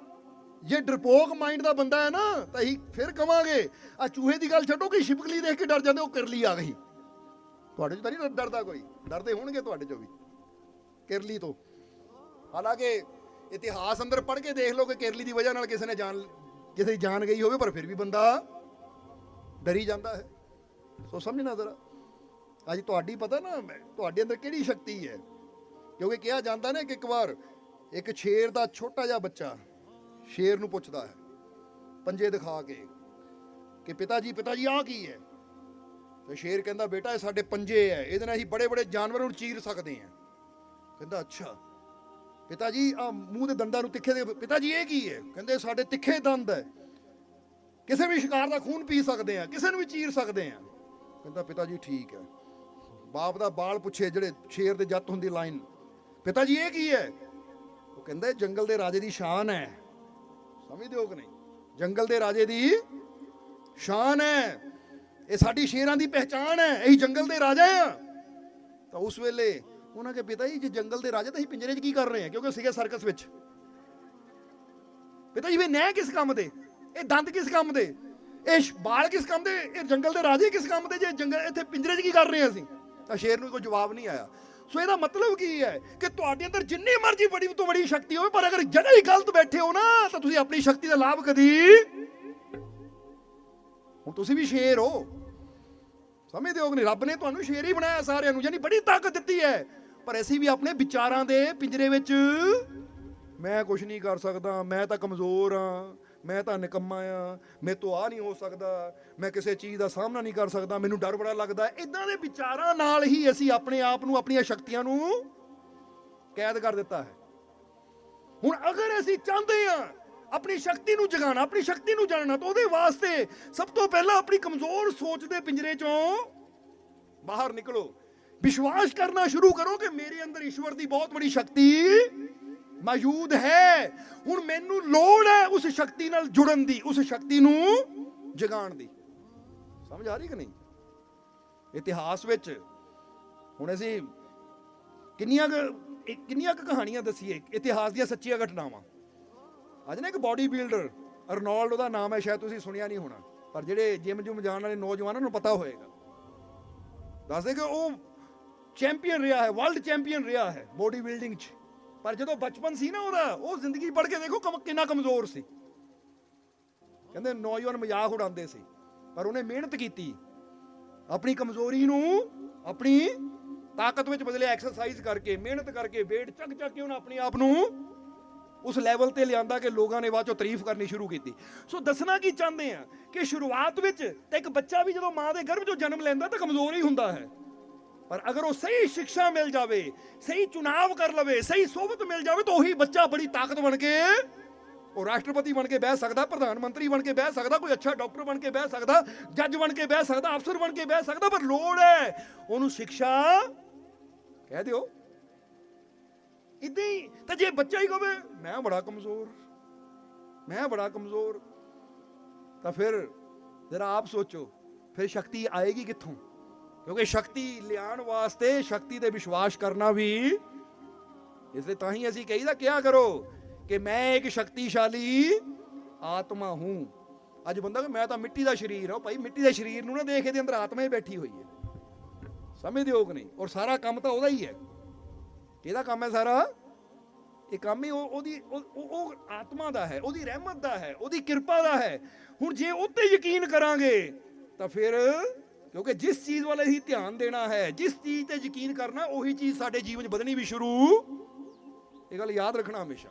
ਜੇ ਡਰਪੋਕ ਮਾਈਂਡ ਦਾ ਬੰਦਾ ਹੈ ਨਾ, ਤਾਂ ਅਸੀਂ ਫਿਰ ਕਵਾਂਗੇ ਆ ਚੂਹੇ ਦੀ ਗੱਲ ਛੱਡੋ ਕਿ ਛਿਪਕਲੀ ਦੇਖ ਕੇ ਡਰ ਜਾਂਦੇ, ਉਹ ਕਿਰਲੀ ਆ ਗਈ। ਤੁਹਾਡੇ ਚ ਤਾਂ ਨਹੀਂ ਡਰਦਾ ਕੋਈ? ਡਰਦੇ ਹੋਣਗੇ ਤੁਹਾਡੇ ਚੋਂ ਵੀ। ਕਿਰਲੀ ਤੋਂ। ਹਾਲਾਂਕਿ ਇਤਿਹਾਸ ਅੰਦਰ ਪੜ੍ਹ ਕੇ ਦੇਖ ਲਓ ਕਿ ਕਿਰਲੀ ਦੀ ਵਜ੍ਹਾ ਨਾਲ ਕਿਸੇ ਨੇ ਜਾਨ ਕਿਸੇ ਜਾਨ ਗਈ ਹੋਵੇ, ਪਰ ਫਿਰ ਵੀ ਬੰਦਾ ਡਰੀ ਜਾਂਦਾ ਹੈ। ਸੋ ਸਮਝਣਾ ਜ਼ਰਾ। ਅੱਜ ਤੁਹਾਡੀ ਪਤਾ ਨਾ ਤੁਹਾਡੇ ਅੰਦਰ ਕਿਹੜੀ ਸ਼ਕਤੀ ਹੈ? ਕਿਉਂਕਿ ਕਿਹਾ ਜਾਂਦਾ ਨਾ ਕਿ ਇੱਕ ਵਾਰ ਇੱਕ ਸ਼ੇਰ ਦਾ ਛੋਟਾ ਜਿਹਾ ਬੱਚਾ ਸ਼ੇਰ ਨੂੰ ਪੁੱਛਦਾ ਹੈ, ਪੰਜੇ ਦਿਖਾ ਕੇ ਕਿ ਪਿਤਾ ਜੀ ਪਿਤਾ ਜੀ ਆਹ ਕੀ ਹੈ? ਤੇ ਸ਼ੇਰ ਕਹਿੰਦਾ, ਬੇਟਾ, ਇਹ ਸਾਡੇ ਪੰਜੇ ਹੈ। ਇਹਦੇ ਨਾਲ ਅਸੀਂ ਬੜੇ ਬੜੇ ਜਾਨਵਰਾਂ ਨੂੰ ਚੀਰ ਸਕਦੇ ਹਾਂ। ਕਹਿੰਦਾ, ਅੱਛਾ ਪਿਤਾ ਜੀ ਆ ਮੂੰਹ ਦੇ ਦੰਦਾਂ ਨੂੰ ਤਿੱਖੇ ਦੇ ਪਿਤਾ ਜੀ, ਇਹ ਕੀ ਹੈ? ਕਹਿੰਦੇ ਸਾਡੇ ਤਿੱਖੇ ਦੰਦ ਹੈ। ਕਿਸੇ ਵੀ ਸ਼ਿਕਾਰ ਦਾ ਖੂਨ ਪੀ ਸਕਦੇ ਆ ਕਿਸੇ ਨੂੰ ਵੀ ਚੀਰ ਸਕਦੇ ਆ ਕਹਿੰਦਾ ਪਿਤਾ ਜੀ, ਠੀਕ ਹੈ। ਬਾਪ ਦਾ ਬਾਲ ਪੁੱਛੇ ਜਿਹੜੇ ਸ਼ੇਰ ਦੇ ਜੱਤ ਹੁੰਦੀ ਲਾਈਨ। ਪਿਤਾ ਜੀ, ਇਹ ਕੀ ਹੈ? ਉਹ ਕਹਿੰਦਾ ਇਹ ਜੰਗਲ ਦੇ ਰਾਜੇ ਦੀ ਸ਼ਾਨ ਹੈ। ਸਮਝਦੇ ਹੋ ਕਿ ਨਹੀਂ? ਜੰਗਲ ਦੇ ਰਾਜੇ ਦੀ ਸ਼ਾਨ ਹੈ। ਇਹ ਸਾਡੀ ਸ਼ੇਰਾਂ ਦੀ ਪਹਿਚਾਣ ਹੈ। ਇਹੀ ਜੰਗਲ ਦੇ ਰਾਜਾ ਆ ਤਾਂ ਉਸ ਵੇਲੇ ਉਹਨਾਂ ਕੇ ਪਿਤਾ ਜੀ, ਜੇ ਜੰਗਲ ਦੇ ਰਾਜਾ ਤਾਂ ਅਸੀਂ ਪਿੰਜਰੇ 'ਚ ਕੀ ਕਰ ਰਹੇ ਹਾਂ? ਕਿਉਂਕਿ ਸੀਗੇ ਸਰਕਸ ਵਿੱਚ। ਪਿਤਾ ਜੀ, ਵੀ ਨਹਿ ਕਿਸ ਕੰਮ ਦੇ? ਇਹ ਦੰਦ ਕਿਸ ਕੰਮ ਦੇ? ਇਹ ਬਾਲ ਕਿਸ ਕੰਮ ਦੇ? ਇਹ ਜੰਗਲ ਦੇ ਰਾਜੇ ਕਿਸ ਕੰਮ ਦੇ? ਜੇ ਜੰਗਲ ਇੱਥੇ ਪਿੰਜਰੇ 'ਚ ਕੀ ਕਰ ਰਹੇ ਹਾਂ ਅਸੀਂ? ਤਾਂ ਸ਼ੇਰ ਨੂੰ ਕੋਈ ਜਵਾਬ ਨਹੀਂ ਆਇਆ। ਸੋ ਇਹਦਾ ਮਤਲਬ ਕੀ ਹੈ ਕਿ ਤੁਹਾਡੇ ਅੰਦਰ ਜਿੰਨੀ ਮਰਜ਼ੀ ਬੜੀ ਤੋਂ ਬੜੀ ਸ਼ਕਤੀ ਹੋਵੇ, ਪਰ ਅਗਰ ਜਗ੍ਹਾ ਹੀ ਗਲਤ ਬੈਠੇ ਹੋ ਨਾ, ਤਾਂ ਤੁਸੀਂ ਆਪਣੀ ਸ਼ਕਤੀ ਦਾ ਲਾਭ ਕਦੀ ਹੁਣ ਤੁਸੀਂ ਵੀ ਸ਼ੇਰ ਹੋ। ਸਮਝਦੇ ਹੋ ਕਿ ਰੱਬ ਨੇ ਤੁਹਾਨੂੰ ਸ਼ੇਰ ਹੀ ਬਣਾਇਆ ਸਾਰਿਆਂ ਨੂੰ, ਯਾਨੀ ਬੜੀ ਤਾਕਤ ਦਿੱਤੀ ਹੈ। ਪਰ ਅਸੀਂ ਵੀ ਆਪਣੇ ਵਿਚਾਰਾਂ ਦੇ ਪਿੰਜਰੇ ਵਿੱਚ ਮੈਂ ਕੁਝ ਨਹੀਂ ਕਰ ਸਕਦਾ, ਮੈਂ ਤਾਂ ਕਮਜ਼ੋਰ ਆ ਮੈਂ ਤਾਂ ਨਿਕੰਮਾ ਆ ਮੇਰੇ ਤੋਂ ਆ ਨਹੀਂ ਹੋ ਸਕਦਾ, ਮੈਂ ਕਿਸੇ ਚੀਜ਼ ਦਾ ਸਾਹਮਣਾ ਨਹੀਂ ਕਰ ਸਕਦਾ, ਮੈਨੂੰ ਡਰ ਬੜਾ ਲੱਗਦਾ। ਇਦਾਂ ਦੇ ਵਿਚਾਰਾਂ ਨਾਲ ਹੀ ਅਸੀਂ ਆਪਣੇ ਆਪ ਨੂੰ, ਆਪਣੀਆਂ ਸ਼ਕਤੀਆਂ ਨੂੰ ਕੈਦ ਕਰ ਦਿੱਤਾ ਹੈ। ਹੁਣ ਅਗਰ ਅਸੀਂ ਚਾਹੁੰਦੇ ਆ ਆਪਣੀ ਸ਼ਕਤੀ ਨੂੰ ਜਗਾਉਣਾ, ਆਪਣੀ ਸ਼ਕਤੀ ਨੂੰ ਜਾਣਨਾ, ਤਾਂ ਉਹਦੇ ਵਾਸਤੇ ਸਭ ਤੋਂ ਪਹਿਲਾਂ ਆਪਣੀ ਕਮਜ਼ੋਰ ਸੋਚ ਦੇ ਪਿੰਜਰੇ ਚੋਂ ਬਾਹਰ ਨਿਕਲੋ। ਵਿਸ਼ਵਾਸ ਕਰਨਾ ਸ਼ੁਰੂ ਕਰੋ ਕਿ ਮੇਰੇ ਅੰਦਰ ਈਸ਼ਵਰ ਦੀ ਬਹੁਤ ਬੜੀ ਸ਼ਕਤੀ ਮੌਜੂਦ ਹੈ। ਹੁਣ ਮੈਨੂੰ ਲੋੜ ਹੈ ਉਸ ਸ਼ਕਤੀ ਨਾਲ ਜੁੜਨ ਦੀ, ਉਸ ਸ਼ਕਤੀ ਨੂੰ ਜਗਾਉਣ ਦੀ। ਸਮਝ ਆ ਰਹੀ ਕਿ ਨਹੀਂ? ਇਤਿਹਾਸ ਵਿੱਚ ਹੁਣ ਅਸੀਂ ਕਿੰਨੀਆਂ ਕੁ ਕਿੰਨੀਆਂ ਕੁ ਕਹਾਣੀਆਂ ਦਸੀਏ, ਇਤਿਹਾਸ ਦੀਆਂ ਸੱਚੀਆਂ ਘਟਨਾਵਾਂ। ਅੱਜ ਨਾ ਇੱਕ ਬਾਡੀ ਬਿਲਡਰ ਅਰਨੋਲਡ, ਉਹਦਾ ਨਾਮ ਹੈ, ਸ਼ਾਇਦ ਤੁਸੀਂ ਸੁਣਿਆ ਨਹੀਂ ਹੋਣਾ, ਪਰ ਜਿਹੜੇ ਜਿਮ ਜੁਮ ਜਾਣ ਵਾਲੇ ਨੌਜਵਾਨਾਂ ਨੂੰ ਪਤਾ ਹੋਏਗਾ। ਦੱਸਦੇ ਕਿ ਉਹ ਚੈਂਪੀਅਨ ਰਿਹਾ ਹੈ ਵਰਲਡ ਚੈਂਪੀਅਨ ਰਿਹਾ ਹੈ ਬੋਡੀ ਬਿਲਡਿੰਗ 'ਚ। ਪਰ ਜਦੋਂ ਬਚਪਨ ਸੀ ਨਾ ਉਹਦਾ, ਉਹ ਜ਼ਿੰਦਗੀ ਪੜ ਕੇ ਦੇਖੋ ਕਮ- ਕਿੰਨਾ ਕਮਜ਼ੋਰ ਸੀ। ਕਹਿੰਦੇ ਨੌਜਵਾਨ ਮਜ਼ਾਕ ਉਡਾਉਂਦੇ ਸੀ, ਪਰ ਉਹਨੇ ਮਿਹਨਤ ਕੀਤੀ। ਆਪਣੀ ਕਮਜ਼ੋਰੀ ਨੂੰ ਆਪਣੀ ਤਾਕਤ ਵਿੱਚ ਬਦਲਿਆ ਐਕਸਰਸਾਈਜ਼ ਕਰਕੇ, ਮਿਹਨਤ ਕਰਕੇ, weight ਚੱਕ ਚੱਕ ਕੇ ਉਹਨੇ ਆਪਣੇ ਆਪ ਨੂੰ ਉਸ ਲੈਵਲ ਤੇ ਲਿਆਂਦਾ ਕਿ ਲੋਕਾਂ ਨੇ ਬਾਅਦ ਚੋਂ ਤਾਰੀਫ ਕਰਨੀ ਸ਼ੁਰੂ ਕੀਤੀ। ਸੋ ਦੱਸਣਾ ਕੀ ਚਾਹੁੰਦੇ ਆ ਕਿ ਸ਼ੁਰੂਆਤ ਵਿੱਚ ਤੇ ਇੱਕ ਬੱਚਾ ਵੀ ਜਦੋਂ ਮਾਂ ਦੇ ਗਰਭ 'ਚੋਂ ਜਨਮ ਲੈਂਦਾ ਤਾਂ ਕਮਜ਼ੋਰ ਹੀ ਹੁੰਦਾ ਹੈ। ਪਰ ਅਗਰ ਉਹ ਸਹੀ ਸਿੱਖਿਆ ਮਿਲ ਜਾਵੇ, ਸਹੀ ਚੁਣਾਵ ਕਰ ਲਵੇ, ਸਹੀ ਸੋਭਤ ਮਿਲ ਜਾਵੇ, ਤਾਂ ਉਹੀ ਬੱਚਾ ਬੜੀ ਤਾਕਤ ਬਣ ਕੇ ਉਹ ਰਾਸ਼ਟਰਪਤੀ ਬਣ ਕੇ ਬਹਿ ਸਕਦਾ, ਪ੍ਰਧਾਨ ਮੰਤਰੀ ਬਣ ਕੇ ਬਹਿ ਸਕਦਾ, ਕੋਈ ਅੱਛਾ ਡਾਕਟਰ ਬਣ ਕੇ ਬਹਿ ਸਕਦਾ, ਜੱਜ ਬਣ ਕੇ ਬਹਿ ਸਕਦਾ, ਅਫਸਰ ਬਣ ਕੇ ਬਹਿ ਸਕਦਾ, ਪਰ ਲੋੜ ਹੈ ਉਹਨੂੰ ਸਿੱਖਿਆ ਕਹਿ ਦਿਓ। ਇਦਾਂ ਹੀ ਤਾਂ ਜੇ ਬੱਚਾ ਹੀ ਕਹੇ ਮੈਂ ਬੜਾ ਕਮਜ਼ੋਰ, ਮੈਂ ਬੜਾ ਕਮਜ਼ੋਰ, ਤਾਂ ਫਿਰ ਜਰਾ ਆਪ ਸੋਚੋ, ਫਿਰ ਸ਼ਕਤੀ ਆਏਗੀ ਕਿੱਥੋਂ? ਕਿਉਂਕਿ ਸ਼ਕਤੀ ਲਿਆਉਣ ਵਾਸਤੇ ਸ਼ਕਤੀ ਤੇ ਵਿਸ਼ਵਾਸ ਕਰਨਾ ਵੀ ਇਸ ਲਈ ਤਾਂ ਹੀ ਅਸੀਂ ਕਹੀਦਾ ਕਿਹਾ ਕਰੋ ਕਿ ਮੈਂ ਇੱਕ ਸ਼ਕਤੀਸ਼ਾਲੀ ਆਤਮਾ ਹੂੰ। ਅੱਜ ਬੰਦਾ ਕਿ ਮੈਂ ਤਾਂ ਮਿੱਟੀ ਦਾ ਸਰੀਰ ਹਾਂ ਭਾਈ ਮਿੱਟੀ ਦੇ ਸਰੀਰ ਨੂੰ ਨਾ ਦੇਖ ਇਹਦੇ ਅੰਦਰ ਆਤਮਾ ਹੀ ਬੈਠੀ ਹੋਈ ਹੈ। ਸਮਝਦੇ ਹੋ ਕਿ ਨਹੀਂ? ਔਰ ਸਾਰਾ ਕੰਮ ਤਾਂ ਉਹਦਾ ਹੀ ਹੈ। ਕਿਹਦਾ ਕੰਮ ਹੈ ਸਾਰਾ? ਇਹ ਕੰਮ ਹੀ ਉਹ ਉਹਦੀ ਉਹ- ਉਹ ਆਤਮਾ ਦਾ ਹੈ, ਉਹਦੀ ਰਹਿਮਤ ਦਾ ਹੈ, ਉਹਦੀ ਕਿਰਪਾ ਦਾ ਹੈ। ਹੁਣ ਜੇ ਉਹ ਤੇ ਯਕੀਨ ਕਰਾਂਗੇ, ਤਾਂ ਫਿਰ ਕਿਉਂਕਿ ਜਿਸ ਚੀਜ਼ ਵੱਲ ਅਸੀਂ ਧਿਆਨ ਦੇਣਾ ਹੈ, ਜਿਸ ਚੀਜ਼ ਤੇ ਯਕੀਨ ਕਰਨਾ, ਉਹੀ ਚੀਜ਼ ਸਾਡੇ ਜੀਵਨ 'ਚ ਵਧਣੀ ਵੀ ਸ਼ੁਰੂ। ਇਹ ਗੱਲ ਯਾਦ ਰੱਖਣਾ ਹਮੇਸ਼ਾ।